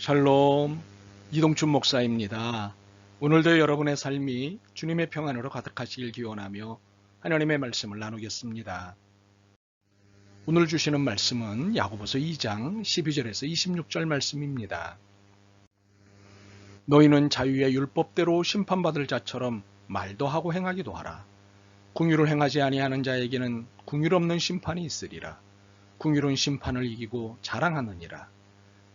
샬롬 이동춘 목사입니다. 오늘도 여러분의 삶이 주님의 평안으로 가득하시길 기원하며 하나님의 말씀을 나누겠습니다. 오늘 주시는 말씀은 야고보서 2장 12절에서 26절 말씀입니다. 너희는 자유의 율법대로 심판받을 자처럼 말도 하고 행하기도 하라. 궁유를 행하지 아니하는 자에게는 궁율 없는 심판이 있으리라. 궁율은 심판을 이기고 자랑하느니라.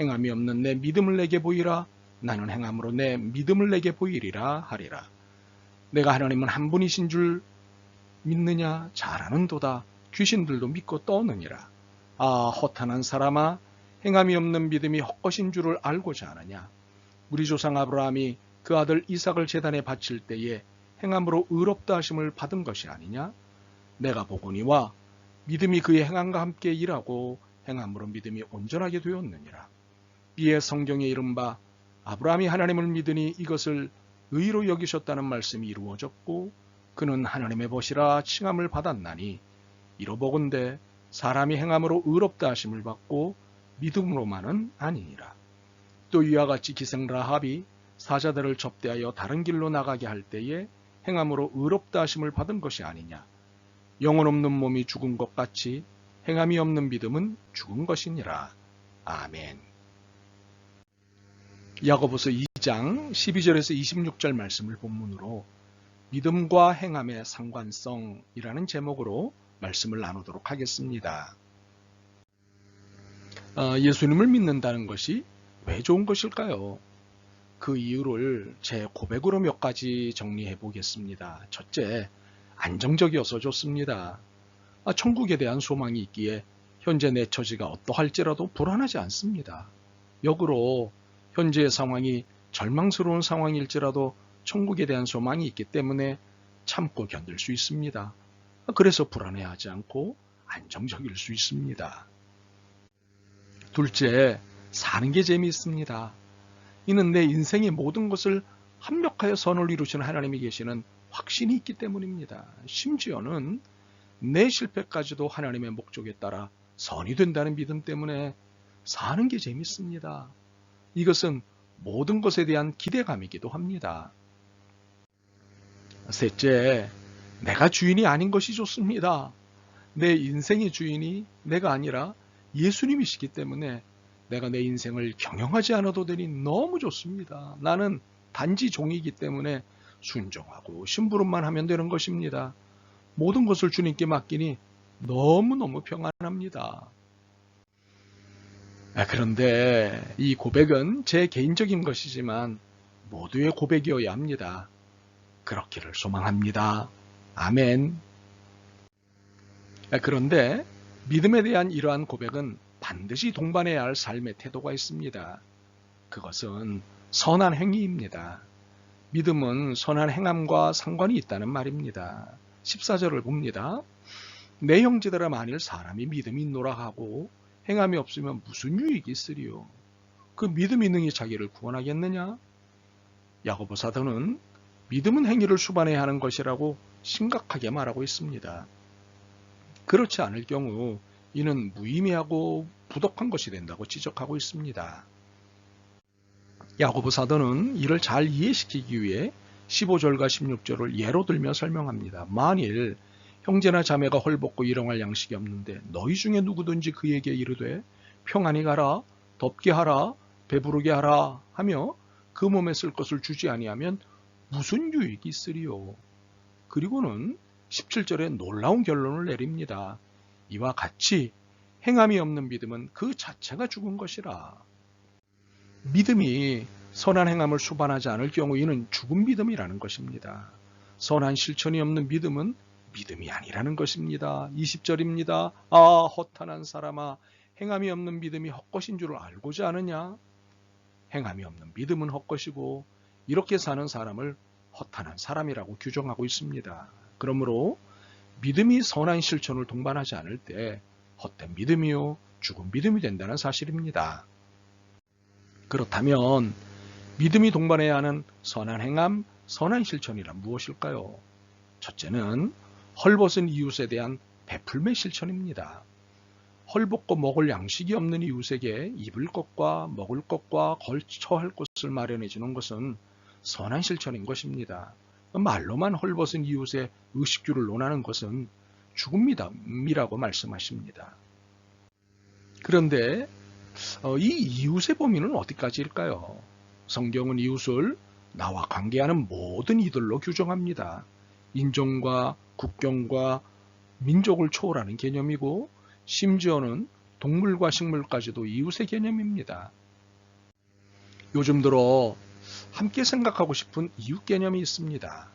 행함이 없는 내 믿음을 내게 보이라 나는 행함으로 내 믿음을 내게 보이리라 하리라. 내가 하나님은 한 분이신 줄 믿느냐 잘 아는도다 귀신들도 믿고 떠느니라. 아 허탄한 사람아 행함이 없는 믿음이 헛것인 줄을 알고자 하느냐. 우리 조상 아브라함이 그 아들 이삭을 제단에 바칠 때에 행함으로 의롭다 하심을 받은 것이 아니냐? 내가 보거니와 믿음이 그의 행함과 함께 일하고 행함으로 믿음이 온전하게 되었느니라. 이에 성경에 이른바 아브라함이 하나님을 믿으니 이것을 의로 여기셨다는 말씀이 이루어졌고 그는 하나님의 벗이라 칭함을 받았나니 이로 보건대 사람이 행함으로 의롭다 하심을 받고 믿음으로만은 아니니라. 또 이와 같이 기생 라합이 사자들을 접대하여 다른 길로 나가게 할 때에 행함으로 의롭다 하심을 받은 것이 아니냐. 영혼 없는 몸이 죽은 것 같이 행함이 없는 믿음은 죽은 것이니라. 아멘. 야고보서 2장 12절에서 26절 말씀을 본문으로 믿음과 행함의 상관성이라는 제목으로 말씀을 나누도록 하겠습니다. 어, 예수님을 믿는다는 것이 왜 좋은 것일까요? 그 이유를 제 고백으로 몇 가지 정리해 보겠습니다. 첫째, 안정적이어서 좋습니다. 아, 천국에 대한 소망이 있기에 현재 내 처지가 어떠할지라도 불안하지 않습니다. 역으로 현재의 상황이 절망스러운 상황일지라도 천국에 대한 소망이 있기 때문에 참고 견딜 수 있습니다. 그래서 불안해하지 않고 안정적일 수 있습니다. 둘째, 사는 게 재미있습니다. 이는 내 인생의 모든 것을 합력하여 선을 이루시는 하나님이 계시는 확신이 있기 때문입니다. 심지어는 내 실패까지도 하나님의 목적에 따라 선이 된다는 믿음 때문에 사는 게 재밌습니다. 이것은 모든 것에 대한 기대감이기도 합니다. 셋째, 내가 주인이 아닌 것이 좋습니다. 내 인생의 주인이 내가 아니라 예수님이시기 때문에 내가 내 인생을 경영하지 않아도 되니 너무 좋습니다. 나는 단지 종이기 때문에 순종하고 심부름만 하면 되는 것입니다. 모든 것을 주님께 맡기니 너무너무 평안합니다. 아, 그런데 이 고백은 제 개인적인 것이지만 모두의 고백이어야 합니다. 그렇기를 소망합니다. 아멘. 아, 그런데 믿음에 대한 이러한 고백은 반드시 동반해야 할 삶의 태도가 있습니다. 그것은 선한 행위입니다. 믿음은 선한 행함과 상관이 있다는 말입니다. 14절을 봅니다. 내 형제들아 만일 사람이 믿음이 있노라 하고 행함이 없으면 무슨 유익이 있으리요? 그 믿음이 능히 자기를 구원하겠느냐? 야고보 사도는 믿음은 행위를 수반해야 하는 것이라고 심각하게 말하고 있습니다. 그렇지 않을 경우 이는 무의미하고 부족한 것이 된다고 지적하고 있습니다. 야고보 사도는 이를 잘 이해시키기 위해 15절과 16절을 예로 들며 설명합니다. 만일 형제나 자매가 헐벗고 일용할 양식이 없는데 너희 중에 누구든지 그에게 이르되 평안히 가라 덥게 하라 배부르게 하라 하며 그 몸에 쓸 것을 주지 아니하면 무슨 유익이 있으리요. 그리고는 17절에 놀라운 결론을 내립니다. 이와 같이 행함이 없는 믿음은 그 자체가 죽은 것이라. 믿음이 선한 행함을 수반하지 않을 경우 이는 죽은 믿음이라는 것입니다. 선한 실천이 없는 믿음은 믿음이 아니라는 것입니다. 20절입니다. 아, 허탄한 사람아, 행함이 없는 믿음이 헛것인 줄을 알고자 하느냐? 행함이 없는 믿음은 헛것이고 이렇게 사는 사람을 허탄한 사람이라고 규정하고 있습니다. 그러므로 믿음이 선한 실천을 동반하지 않을 때 헛된 믿음이요 죽은 믿음이 된다는 사실입니다. 그렇다면 믿음이 동반해야 하는 선한 행함, 선한 실천이란 무엇일까요? 첫째는 헐벗은 이웃에 대한 베풀매 실천입니다. 헐벗고 먹을 양식이 없는 이웃에게 입을 것과 먹을 것과 걸쳐할 곳을 마련해 주는 것은 선한 실천인 것입니다. 말로만 헐벗은 이웃의 의식주를 논하는 것은 죽음이라고 말씀하십니다. 그런데 어, 이 이웃의 범위는 어디까지일까요? 성경은 이웃을 나와 관계하는 모든 이들로 규정합니다. 인종과 국경과 민족을 초월하는 개념이고 심지어는 동물과 식물까지도 이웃의 개념입니다. 요즘 들어 함께 생각하고 싶은 이웃 개념이 있습니다.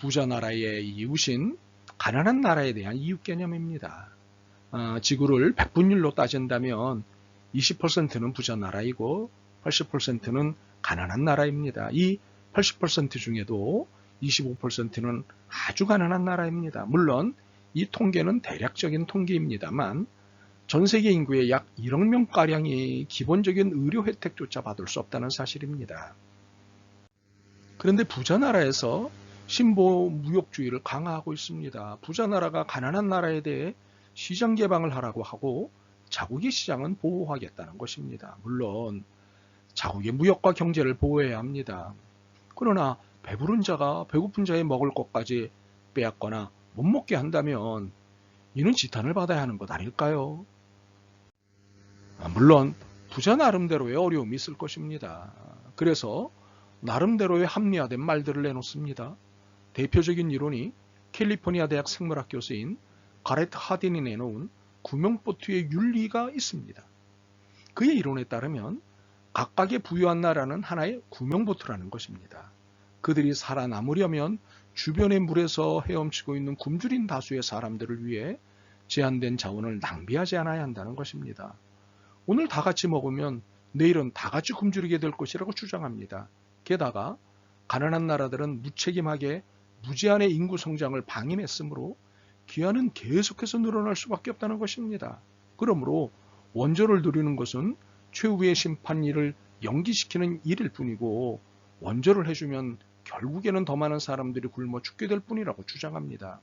부자 나라의 이웃인 가난한 나라에 대한 이웃 개념입니다. 어, 지구를 100분율로 따진다면 20%는 부자 나라이고 80%는 가난한 나라입니다. 이 80% 중에도 25%는 아주 가난한 나라입니다. 물론 이 통계는 대략적인 통계입니다만 전 세계 인구의 약 1억 명가량이 기본적인 의료 혜택조차 받을 수 없다는 사실입니다. 그런데 부자 나라에서 신보 무역주의를 강화하고 있습니다. 부자 나라가 가난한 나라에 대해 시장 개방을 하라고 하고 자국의 시장은 보호하겠다는 것입니다. 물론 자국의 무역과 경제를 보호해야 합니다. 그러나 배부른 자가 배고픈 자의 먹을 것까지 빼앗거나 못 먹게 한다면 이는 지탄을 받아야 하는 것 아닐까요? 아, 물론 부자 나름대로의 어려움이 있을 것입니다. 그래서 나름대로의 합리화된 말들을 내놓습니다. 대표적인 이론이 캘리포니아 대학 생물학 교수인 가레트 하딘이 내놓은 구명보트의 윤리가 있습니다. 그의 이론에 따르면 각각의 부유한 나라는 하나의 구명보트라는 것입니다. 그들이 살아남으려면 주변의 물에서 헤엄치고 있는 굶주린 다수의 사람들을 위해 제한된 자원을 낭비하지 않아야 한다는 것입니다. 오늘 다 같이 먹으면 내일은 다 같이 굶주리게 될 것이라고 주장합니다. 게다가 가난한 나라들은 무책임하게 무제한의 인구 성장을 방임했으므로 기한은 계속해서 늘어날 수밖에 없다는 것입니다. 그러므로 원조를 누리는 것은 최후의 심판일을 연기시키는 일일 뿐이고 원조를 해주면 결국에는 더 많은 사람들이 굶어 죽게 될 뿐이라고 주장합니다.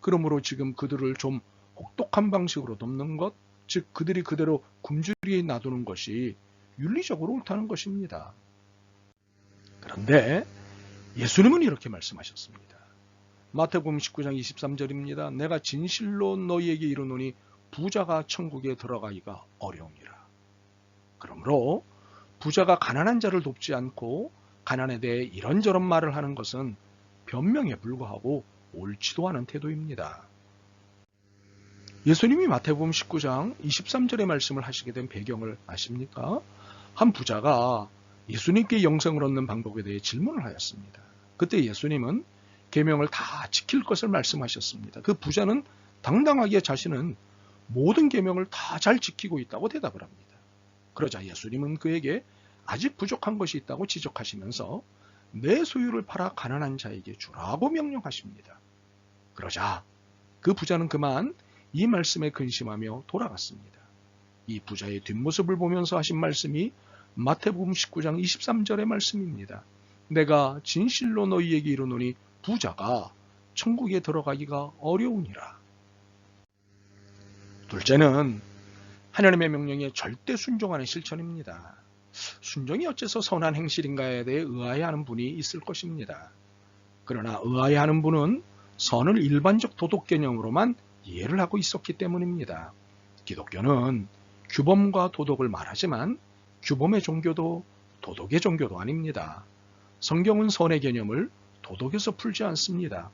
그러므로 지금 그들을 좀 혹독한 방식으로 돕는 것, 즉 그들이 그대로 굶주리에 놔두는 것이 윤리적으로 옳다는 것입니다. 그런데 예수님은 이렇게 말씀하셨습니다. 마태복음 19장 23절입니다. 내가 진실로 너희에게 이르노니 부자가 천국에 들어가기가 어려우니라. 그러므로 부자가 가난한 자를 돕지 않고 가난에 대해 이런저런 말을 하는 것은 변명에 불과하고 옳지도 않은 태도입니다. 예수님이 마태복음 19장 23절의 말씀을 하시게 된 배경을 아십니까? 한 부자가 예수님께 영생을 얻는 방법에 대해 질문을 하였습니다. 그때 예수님은 계명을 다 지킬 것을 말씀하셨습니다. 그 부자는 당당하게 자신은 모든 계명을 다 잘 지키고 있다고 대답을 합니다. 그러자 예수님은 그에게 아직 부족한 것이 있다고 지적하시면서 내 소유를 팔아 가난한 자에게 주라고 명령하십니다. 그러자 그 부자는 그만 이 말씀에 근심하며 돌아갔습니다. 이 부자의 뒷모습을 보면서 하신 말씀이 마태복음 19장 23절의 말씀입니다. 내가 진실로 너희에게 이르노니 부자가 천국에 들어가기가 어려우니라. 둘째는 하나님의 명령에 절대 순종하는 실천입니다. 순종이 어째서 선한 행실인가에 대해 의아해하는 분이 있을 것입니다. 그러나 의아해하는 분은 선을 일반적 도덕 개념으로만 이해를 하고 있었기 때문입니다. 기독교는 규범과 도덕을 말하지만 규범의 종교도 도덕의 종교도 아닙니다. 성경은 선의 개념을 도덕에서 풀지 않습니다.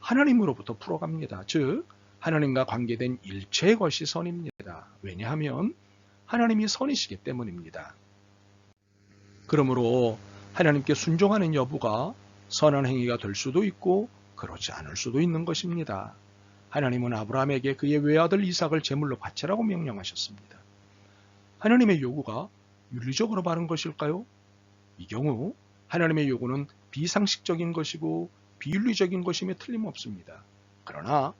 하나님으로부터 풀어갑니다. 즉 하나님과 관계된 일체의 것이 선입니다. 왜냐하면 하나님이 선이시기 때문입니다. 그러므로 하나님께 순종하는 여부가 선한 행위가 될 수도 있고 그렇지 않을 수도 있는 것입니다. 하나님은 아브라함에게 그의 외아들 이삭을 제물로 바치라고 명령하셨습니다. 하나님의 요구가 윤리적으로 바른 것일까요? 이 경우 하나님의 요구는 비상식적인 것이고 비윤리적인 것임에 틀림없습니다. 그러나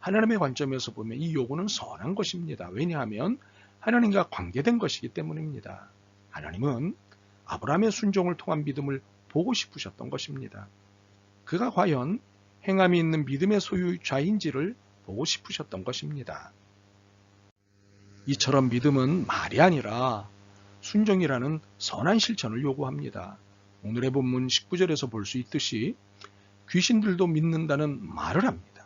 하나님의 관점에서 보면 이 요구는 선한 것입니다. 왜냐하면 하나님과 관계된 것이기 때문입니다. 하나님은 아브라함의 순종을 통한 믿음을 보고 싶으셨던 것입니다. 그가 과연 행함이 있는 믿음의 소유자인지를 보고 싶으셨던 것입니다. 이처럼 믿음은 말이 아니라 순종이라는 선한 실천을 요구합니다. 오늘의 본문 19절에서 볼 수 있듯이 귀신들도 믿는다는 말을 합니다.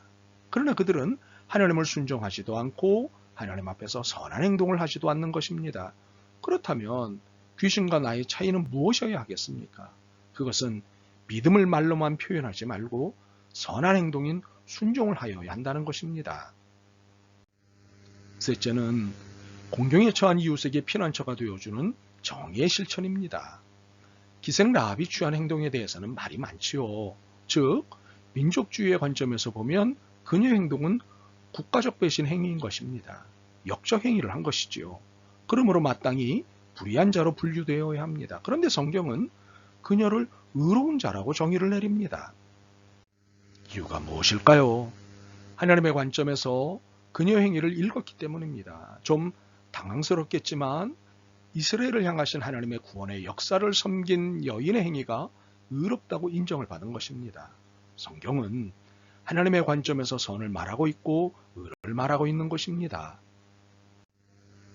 그러나 그들은 하나님을 순종하지도 않고 하나님 앞에서 선한 행동을 하지도 않는 것입니다. 그렇다면 귀신과 나의 차이는 무엇이어야 하겠습니까? 그것은 믿음을 말로만 표현하지 말고 선한 행동인 순종을 하여야 한다는 것입니다. 셋째는 공경에 처한 이웃에게 피난처가 되어주는 정의의 실천입니다. 기생 라합이 취한 행동에 대해서는 말이 많지요. 즉, 민족주의의 관점에서 보면 그녀의 행동은 국가적 배신 행위인 것입니다. 역적 행위를 한 것이지요. 그러므로 마땅히 불의한 자로 분류되어야 합니다. 그런데 성경은 그녀를 의로운 자라고 정의를 내립니다. 이유가 무엇일까요? 하나님의 관점에서 그녀 행위를 읽었기 때문입니다. 좀 당황스럽겠지만 이스라엘을 향하신 하나님의 구원의 역사를 섬긴 여인의 행위가 의롭다고 인정을 받은 것입니다. 성경은 하나님의 관점에서 선을 말하고 있고 의를 말하고 있는 것입니다.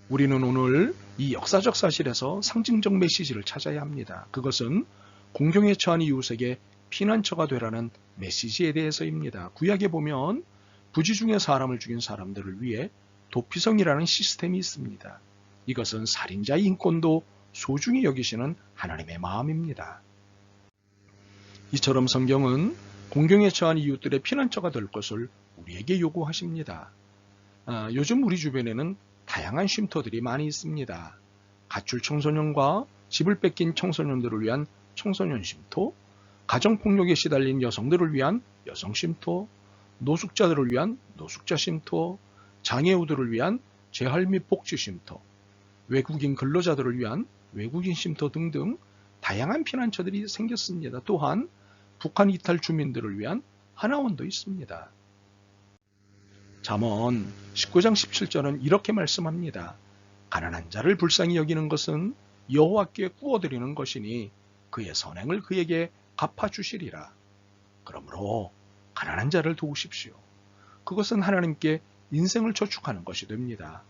우리는 오늘 이 역사적 사실에서 상징적 메시지를 찾아야 합니다. 그것은 공경에 처한 이웃에게 피난처가 되라는 메시지에 대해서입니다. 구약에 보면 부지 중에 사람을 죽인 사람들을 위해 도피성이라는 시스템이 있습니다. 이것은 살인자의 인권도 소중히 여기시는 하나님의 마음입니다. 이처럼 성경은 공경에 처한 이웃들의 피난처가 될 것을 우리에게 요구하십니다. 아, 요즘 우리 주변에는 다양한 쉼터들이 많이 있습니다. 가출 청소년과 집을 뺏긴 청소년들을 위한 청소년 쉼터, 가정폭력에 시달린 여성들을 위한 여성 쉼터, 노숙자들을 위한 노숙자 쉼터, 장애우들을 위한 재활 및 복지 쉼터, 외국인 근로자들을 위한 외국인 쉼터 등등 다양한 피난처들이 생겼습니다. 또한 북한 이탈 주민들을 위한 하나원도 있습니다. 잠언 19장 17절은 이렇게 말씀합니다. 가난한 자를 불쌍히 여기는 것은 여호와께 구워드리는 것이니 그의 선행을 그에게 갚아주시리라. 그러므로 가난한 자를 도우십시오. 그것은 하나님께 인생을 저축하는 것이 됩니다.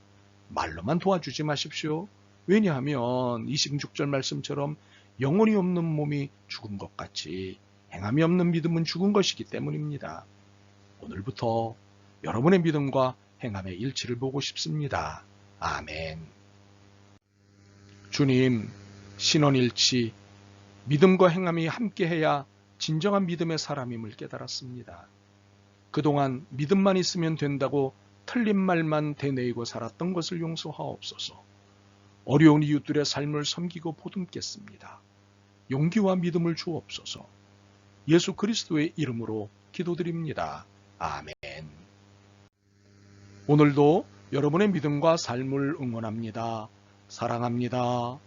말로만 도와주지 마십시오. 왜냐하면 26절 말씀처럼 영혼이 없는 몸이 죽은 것 같이 행함이 없는 믿음은 죽은 것이기 때문입니다. 오늘부터 여러분의 믿음과 행함의 일치를 보고 싶습니다. 아멘. 주님, 신원일치, 믿음과 행함이 함께해야 진정한 믿음의 사람임을 깨달았습니다. 그동안 믿음만 있으면 된다고 틀린 말만 되뇌이고 살았던 것을 용서하옵소서. 어려운 이웃들의 삶을 섬기고 보듬겠습니다. 용기와 믿음을 주옵소서. 예수 그리스도의 이름으로 기도드립니다. 아멘. 오늘도 여러분의 믿음과 삶을 응원합니다. 사랑합니다.